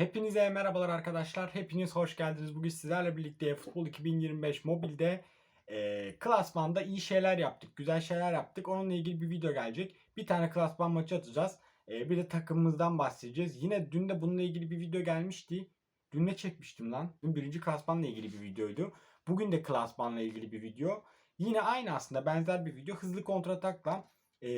Hepinize merhabalar arkadaşlar. Hepiniz hoş geldiniz. Bugün sizlerle birlikte Futbol 2025 mobilde e, klasmanda iyi şeyler yaptık. Güzel şeyler yaptık. Onunla ilgili bir video gelecek. Bir tane klasman maçı atacağız. E, bir de takımımızdan bahsedeceğiz. Yine dün de bununla ilgili bir video gelmişti. Dün ne çekmiştim lan? Dün birinci klasmanla ilgili bir videoydu. Bugün de klasmanla ilgili bir video. Yine aynı aslında benzer bir video. Hızlı kontratakla. E,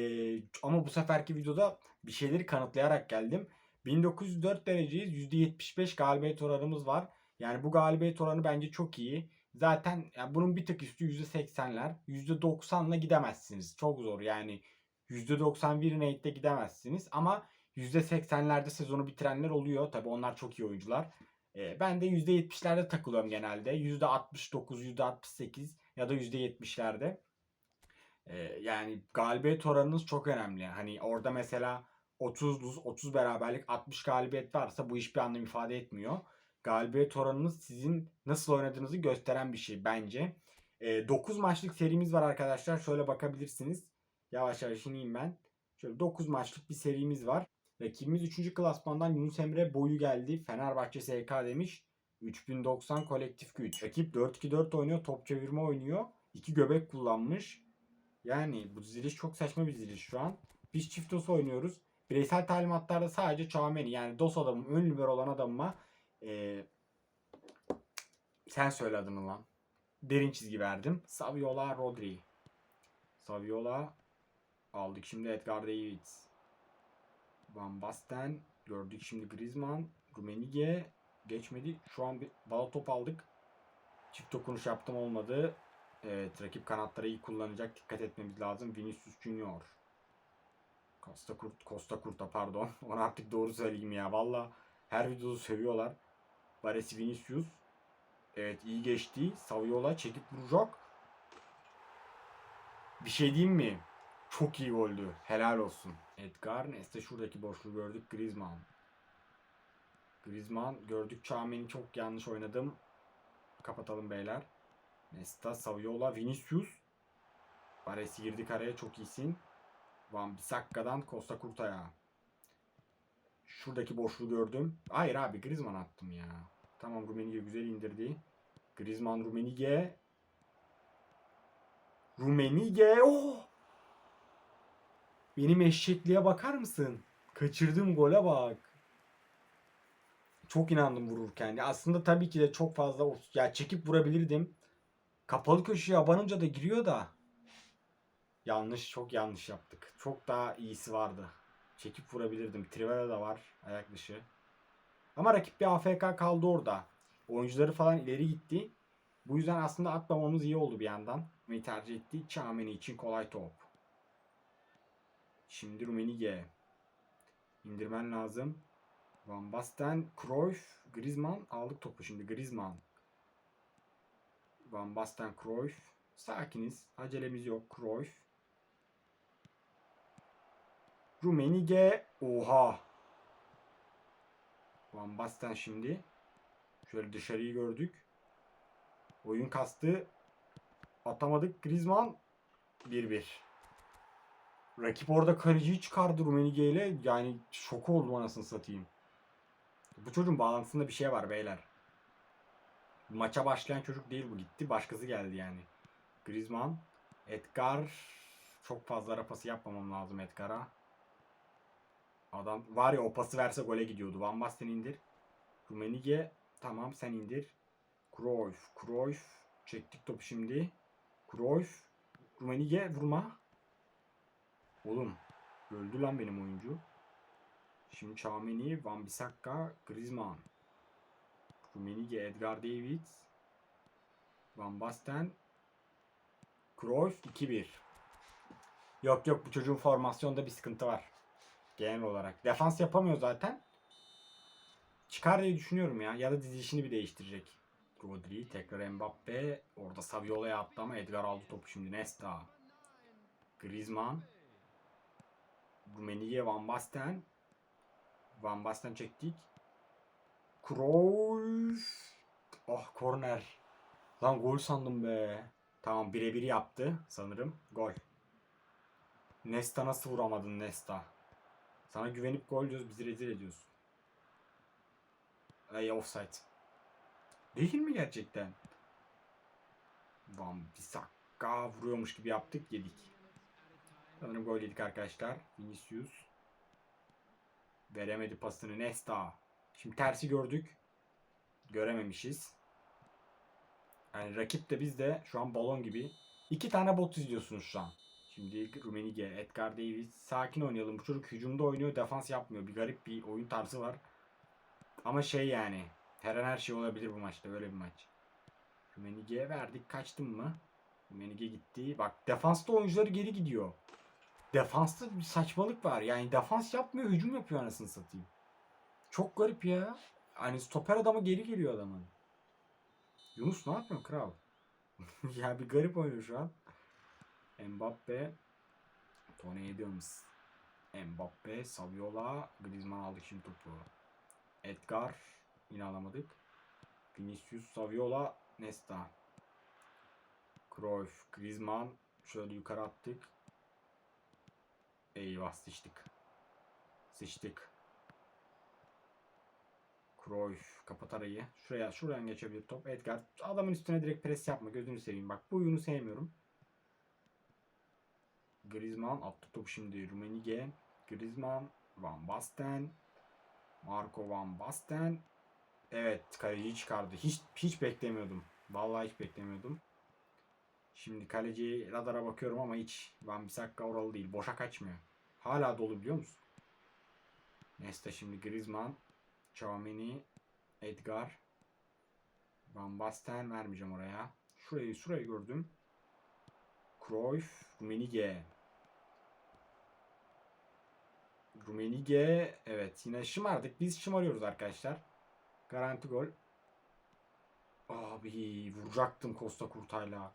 ama bu seferki videoda bir şeyleri kanıtlayarak geldim. 1904 dereceyiz. %75 galibiyet oranımız var. Yani bu galibiyet oranı bence çok iyi. Zaten yani bunun bir tık üstü %80'ler. %90'la gidemezsiniz. Çok zor yani. %91 rate'de gidemezsiniz. Ama %80'lerde sezonu bitirenler oluyor. Tabi onlar çok iyi oyuncular. Ee, ben de %70'lerde takılıyorum genelde. %69, %68 ya da %70'lerde. Ee, yani galibiyet oranınız çok önemli. Hani orada mesela 30 luz, 30 beraberlik, 60 galibiyet varsa bu hiçbir anlam ifade etmiyor. Galibiyet oranınız sizin nasıl oynadığınızı gösteren bir şey bence. E, 9 maçlık serimiz var arkadaşlar. Şöyle bakabilirsiniz. Yavaş yavaş ineyim ben. Şöyle 9 maçlık bir serimiz var. Rakibimiz 3. klasmandan Yunus Emre boyu geldi. Fenerbahçe SK demiş. 3090 kolektif güç. Rakip 4-2-4 oynuyor. Top çevirme oynuyor. 2 göbek kullanmış. Yani bu diziliş çok saçma bir diziliş şu an. Biz çift oynuyoruz. Bireysel talimatlarda sadece Chouameni yani dos adamım, ön libero olan adamıma ee, sen söyle adını lan. Derin çizgi verdim. Saviola Rodri. Saviola aldık şimdi Edgar Davids. Van Basten gördük şimdi Griezmann. Rumenige geçmedi. Şu an bir bala top aldık. Çift dokunuş yaptım olmadı. Evet rakip kanatları iyi kullanacak. Dikkat etmemiz lazım. Vinicius Junior. Costa Kurt, Costa Kurta pardon. Onu artık doğru söyleyeyim ya. Valla her videoda seviyorlar. Baresi Vinicius. Evet iyi geçti. Saviola çekip vuracak. Bir şey diyeyim mi? Çok iyi goldü. Helal olsun. Edgar Nesta şuradaki boşluğu gördük. Griezmann. Griezmann gördük. Çağmen'i çok yanlış oynadım. Kapatalım beyler. Nesta, Saviola, Vinicius. Baresi girdi kareye çok iyisin. Van Bissakka'dan Costa Kurta'ya. Şuradaki boşluğu gördüm. Hayır abi Griezmann attım ya. Tamam Rumenige güzel indirdi. Griezmann Rumenige. Rumenige. Oh! Benim eşekliğe bakar mısın? Kaçırdığım gole bak. Çok inandım vururken. Aslında tabii ki de çok fazla ya çekip vurabilirdim. Kapalı köşeye abanınca da giriyor da. Yanlış, çok yanlış yaptık. Çok daha iyisi vardı. Çekip vurabilirdim. Trivela da var ayak dışı. Ama rakip bir AFK kaldı orada. Oyuncuları falan ileri gitti. Bu yüzden aslında atmamamız iyi oldu bir yandan. Ve tercih etti. Çameni için kolay top. Şimdi Rumenige. İndirmen lazım. Van Basten, Cruyff, Griezmann. Aldık topu şimdi Griezmann. Van Basten, Cruyff. Sakiniz. Acelemiz yok. Cruyff. Rumenige. Oha. Van Basten şimdi. Şöyle dışarıyı gördük. Oyun kastı. Atamadık. Griezmann 1-1. Rakip orada kaleciyi çıkardı Rumenige ile. Yani şok oldum anasını satayım. Bu çocuğun bağlantısında bir şey var beyler. Maça başlayan çocuk değil bu gitti. Başkası geldi yani. Griezmann. Edgar. Çok fazla ara pası yapmamam lazım Edgar'a. Adam var ya o pası verse gole gidiyordu. Van Basten indir. Rumenige. Tamam sen indir. Cruyff. Cruyff. Çektik topu şimdi. Cruyff. Rumenige vurma. Oğlum. Öldü lan benim oyuncu. Şimdi Chouameni, Van Bissaka, Griezmann. Rumenige, Edgar Davids. Van Basten. Cruyff 2-1. Yok yok bu çocuğun formasyonda bir sıkıntı var. Genel olarak. Defans yapamıyor zaten. Çıkar diye düşünüyorum ya. Ya da dizilişini bir değiştirecek. Rodri tekrar Mbappe. Orada Saviola'ya attı ama Edgar aldı topu şimdi. Nesta. Griezmann. Rummenigge, Van Basten. Van Basten çektik. Cruyff. Oh korner. Lan gol sandım be. Tamam birebir yaptı sanırım. Gol. Nesta nasıl vuramadın Nesta? Sana güvenip gol diyoruz bizi rezil ediyorsun. Ay offside. Değil mi gerçekten? Van Bissaka vuruyormuş gibi yaptık yedik. Sanırım gol yedik arkadaşlar. Vinicius. Veremedi pasını Nesta. Şimdi tersi gördük. Görememişiz. Yani rakip de biz de şu an balon gibi. İki tane bot izliyorsunuz şu an. Şimdi Rumenige, Edgar Davis. Sakin oynayalım. Bu çocuk hücumda oynuyor. Defans yapmıyor. Bir garip bir oyun tarzı var. Ama şey yani. Her an her şey olabilir bu maçta. Öyle bir maç. Rumenige'ye verdik. Kaçtım mı? Rumenige gitti. Bak defansta oyuncuları geri gidiyor. Defansta bir saçmalık var. Yani defans yapmıyor. Hücum yapıyor anasını satayım. Çok garip ya. Hani stoper adamı geri geliyor adamın. Yunus ne yapıyorsun kral? ya bir garip oynuyor şu an. Mbappe. Tony Adams. Mbappe, Saviola, Griezmann aldık şimdi topu. Edgar yine alamadık. Vinicius, Saviola, Nesta. Cruyff, Griezmann şöyle yukarı attık. Eyvah sıçtık. Sıçtık. Cruyff kapat arayı. Şuraya şuradan geçebilir top. Edgar adamın üstüne direkt pres yapma gözünü seveyim. Bak bu oyunu sevmiyorum. Griezmann attı top şimdi Rumenige. Griezmann, Van Basten, Marco Van Basten. Evet kaleciyi çıkardı. Hiç hiç beklemiyordum. Vallahi hiç beklemiyordum. Şimdi kaleci radara bakıyorum ama hiç Van Bissaka oralı değil. Boşa kaçmıyor. Hala dolu biliyor musun? Nesta şimdi Griezmann, Chouameni, Edgar, Van Basten vermeyeceğim oraya. Şurayı şurayı gördüm. Cruyff, Rumenige. Rumenige evet yine şımardık. Biz şımarıyoruz arkadaşlar. Garanti gol. Abi vuracaktım Costa Kurtay'la.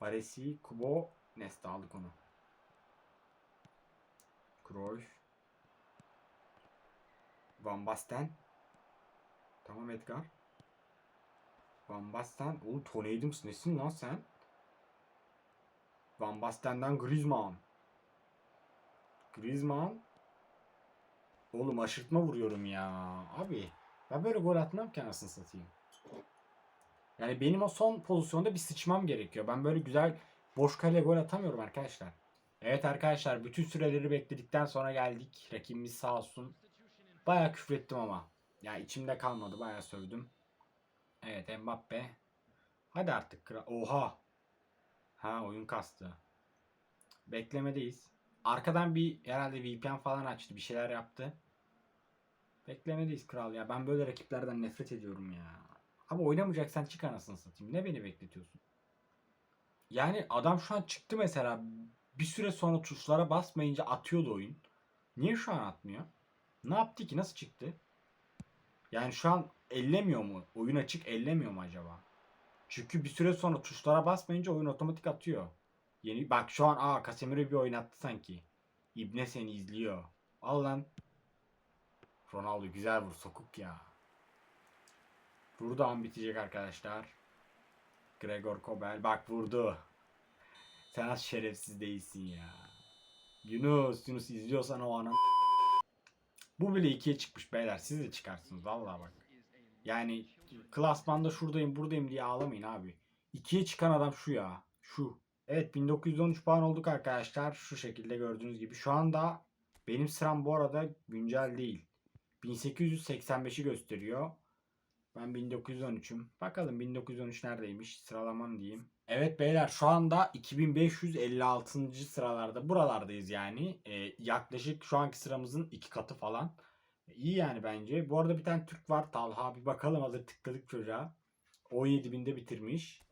Baresi, Kubo, Nesta aldık onu. Cruyff. Van Basten. Tamam Edgar. Van Basten. Oğlum Tony Adams nesin lan sen? Van Basten'den Griezmann. Griezmann. Oğlum aşırtma vuruyorum ya. Abi ben böyle gol atmam ki anasını satayım. Yani benim o son pozisyonda bir sıçmam gerekiyor. Ben böyle güzel boş kale gol atamıyorum arkadaşlar. Evet arkadaşlar bütün süreleri bekledikten sonra geldik. Rakibimiz sağ olsun. Bayağı küfrettim ama. Ya içimde kalmadı. Bayağı sövdüm. Evet Mbappe. Hadi artık. Oha. Ha oyun kastı. Beklemedeyiz. Arkadan bir herhalde VPN falan açtı. Bir şeyler yaptı. Beklemedeyiz kral ya. Ben böyle rakiplerden nefret ediyorum ya. Ama oynamayacaksan çık anasını satayım. Ne beni bekletiyorsun? Yani adam şu an çıktı mesela. Bir süre sonra tuşlara basmayınca atıyordu oyun. Niye şu an atmıyor? Ne yaptı ki? Nasıl çıktı? Yani şu an ellemiyor mu? Oyun açık ellemiyor mu acaba? Çünkü bir süre sonra tuşlara basmayınca oyun otomatik atıyor. Yeni bak şu an aa Casemiro bir oynattı sanki. İbne seni izliyor. Al lan. Ronaldo güzel vur sokuk ya. Burada an bitecek arkadaşlar. Gregor Kobel bak vurdu. Sen az şerefsiz değilsin ya. Yunus, Yunus izliyorsan o anın. Bu bile ikiye çıkmış beyler. Siz de çıkarsınız vallahi bak. Yani klasmanda şuradayım buradayım diye ağlamayın abi. İkiye çıkan adam şu ya. Şu. Evet 1913 puan olduk arkadaşlar. Şu şekilde gördüğünüz gibi. Şu anda benim sıram bu arada güncel değil. 1885'i gösteriyor. Ben 1913'üm. Bakalım 1913 neredeymiş? Sıralamanı diyeyim. Evet beyler şu anda 2556. sıralarda buralardayız yani. Ee, yaklaşık şu anki sıramızın iki katı falan. İyi yani bence. Bu arada bir tane Türk var Talha. Bir bakalım hazır tıkladık çocuğa. 17 binde bitirmiş.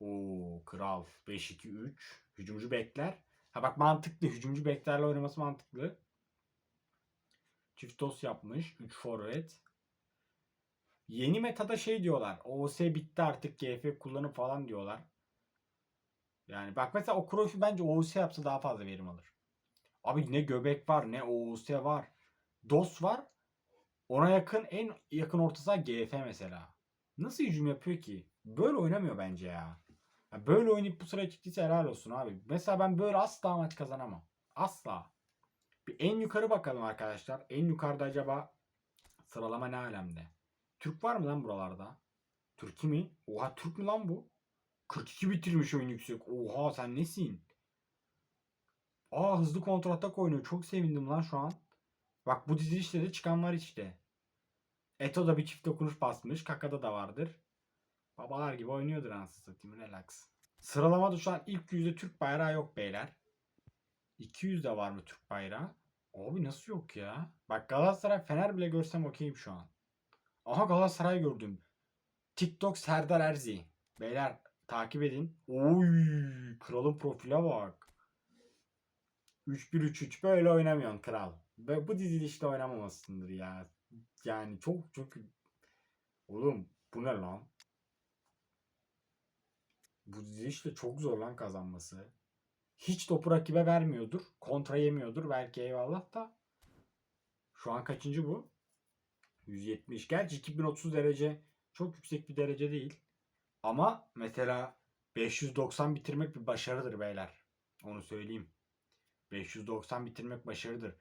Oo kral. 5-2-3. Hücumcu bekler. Ha bak mantıklı. Hücumcu beklerle oynaması mantıklı. Çift toss yapmış. 3 forvet. Yeni metada şey diyorlar. OS bitti artık GF kullanın falan diyorlar. Yani bak mesela o Cruyff'u bence OS yapsa daha fazla verim alır. Abi ne göbek var ne OS var. DOS var. Ona yakın en yakın orta saha GF mesela. Nasıl hücum yapıyor ki? Böyle oynamıyor bence ya. ya böyle oynayıp bu sıraya çıktıysa helal olsun abi. Mesela ben böyle asla maç kazanamam. Asla. Bir en yukarı bakalım arkadaşlar. En yukarıda acaba Sıralama ne alemde? Türk var mı lan buralarda? Türkiye mi? Oha Türk mü lan bu? 42 bitirmiş oyun yüksek. Oha sen nesin? Aa hızlı kontratak oynuyor. Çok sevindim lan şu an. Bak bu dizilişte de çıkan var işte. Eto da bir çift dokunuş basmış. Kaka'da da vardır. Babalar gibi oynuyordur anasını satayım. Relax. Sıralamada şu an ilk yüzde Türk bayrağı yok beyler. 200'de var mı Türk bayrağı? Abi nasıl yok ya? Bak Galatasaray Fener bile görsem okeyim şu an. Aha Galatasaray gördüm. TikTok Serdar Erzi. Beyler takip edin. Oy kralın profile bak. 3-1-3-3 böyle oynamıyorsun kral. Ve bu dizilişte oynamamasındır ya. Yani çok çok Oğlum bu ne lan? Bu dizilişte çok zor lan kazanması. Hiç topu rakibe vermiyordur. Kontra yemiyordur. Belki eyvallah da. Şu an kaçıncı bu? 170. Gerçi 2030 derece çok yüksek bir derece değil. Ama mesela 590 bitirmek bir başarıdır beyler. Onu söyleyeyim. 590 bitirmek başarıdır.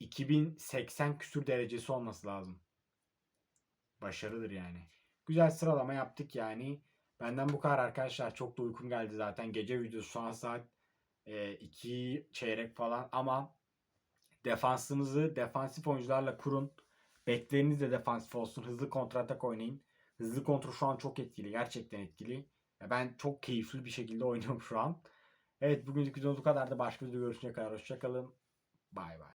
2080 küsür derecesi olması lazım. Başarıdır yani. Güzel sıralama yaptık yani. Benden bu kadar arkadaşlar. Çok da uykum geldi zaten. Gece videosu şu an saat 2 çeyrek falan ama defansınızı defansif oyuncularla kurun. Bekleriniz de defansif olsun. Hızlı kontratak oynayın. Hızlı kontrol şu an çok etkili. Gerçekten etkili. Ben çok keyifli bir şekilde oynuyorum şu an. Evet bugünkü video bu kadar da başka videoda görüşene kadar hoşçakalın. Bay bay.